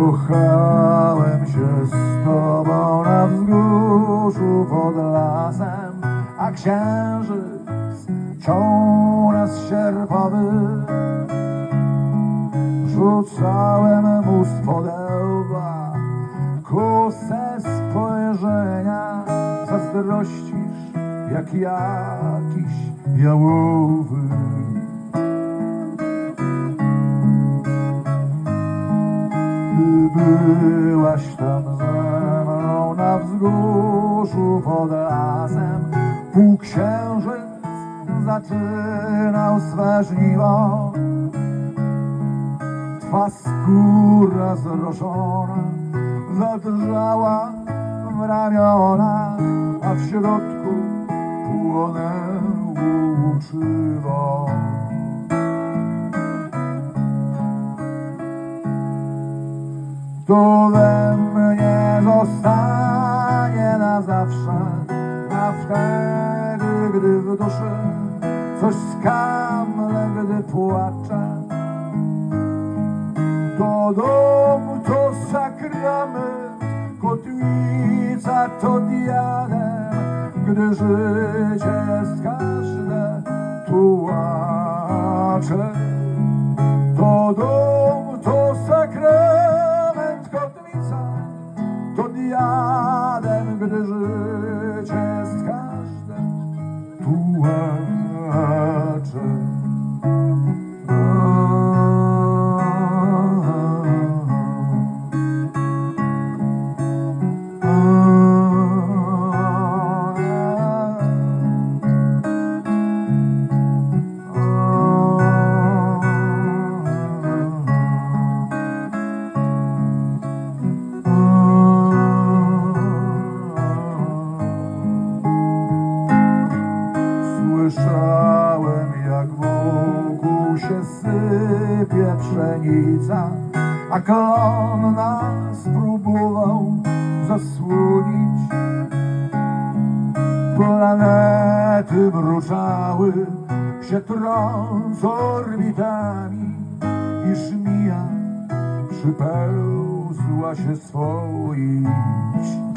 Kochałem się z tobą na wzgórzu pod lasem, a księżyc ciął nas sierpowy. Rzucałem mu z podełba kusę spojrzenia, zazdrościsz jak jakiś jałowy. Byłaś tam ze mną na wzgórzu pod lasem. Półksiężyc zaczynał swe żniwo. Twa skóra zrożona zadrżała w ramionach, a w środku płonęło łuczywo. To we mnie zostanie na zawsze, a wtedy, gdy w duszy coś skamle, gdy płaczę, to dom, to sakrament, kotwica to diadem, gdy życie jest każde, tułacze. To dom, Słyszałem, jak wokół się sypie pszenica, a klon nas próbował zasłonić. Planety mruczały się trąc orbitami i żmija przypełzła się swoić.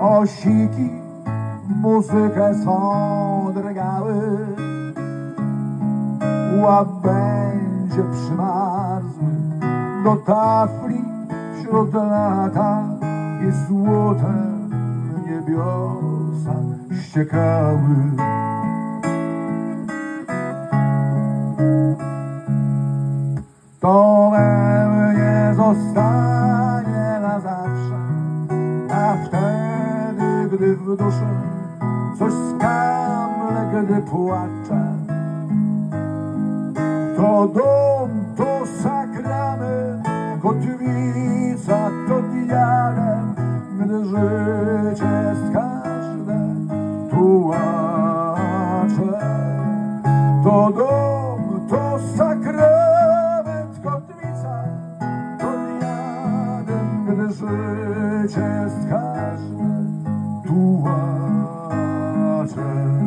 Osiki muzykę swą drgały. Łabędzie przymarzły do tafli wśród lata i złote niebiosa ściekały. To we mnie zostanie gdy w duszy coś skamle, gdy płaczę, to dom, to sakrament, kotwica, to diadem, gdy życie jest każde, tułacze. To dom, to sakrament, kotwica, to diadem, gdy życie jest każde, tułacze. Kochałem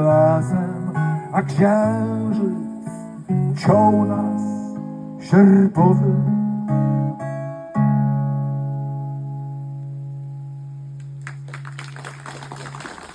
lasem, a księżyc ciął nas sierpowy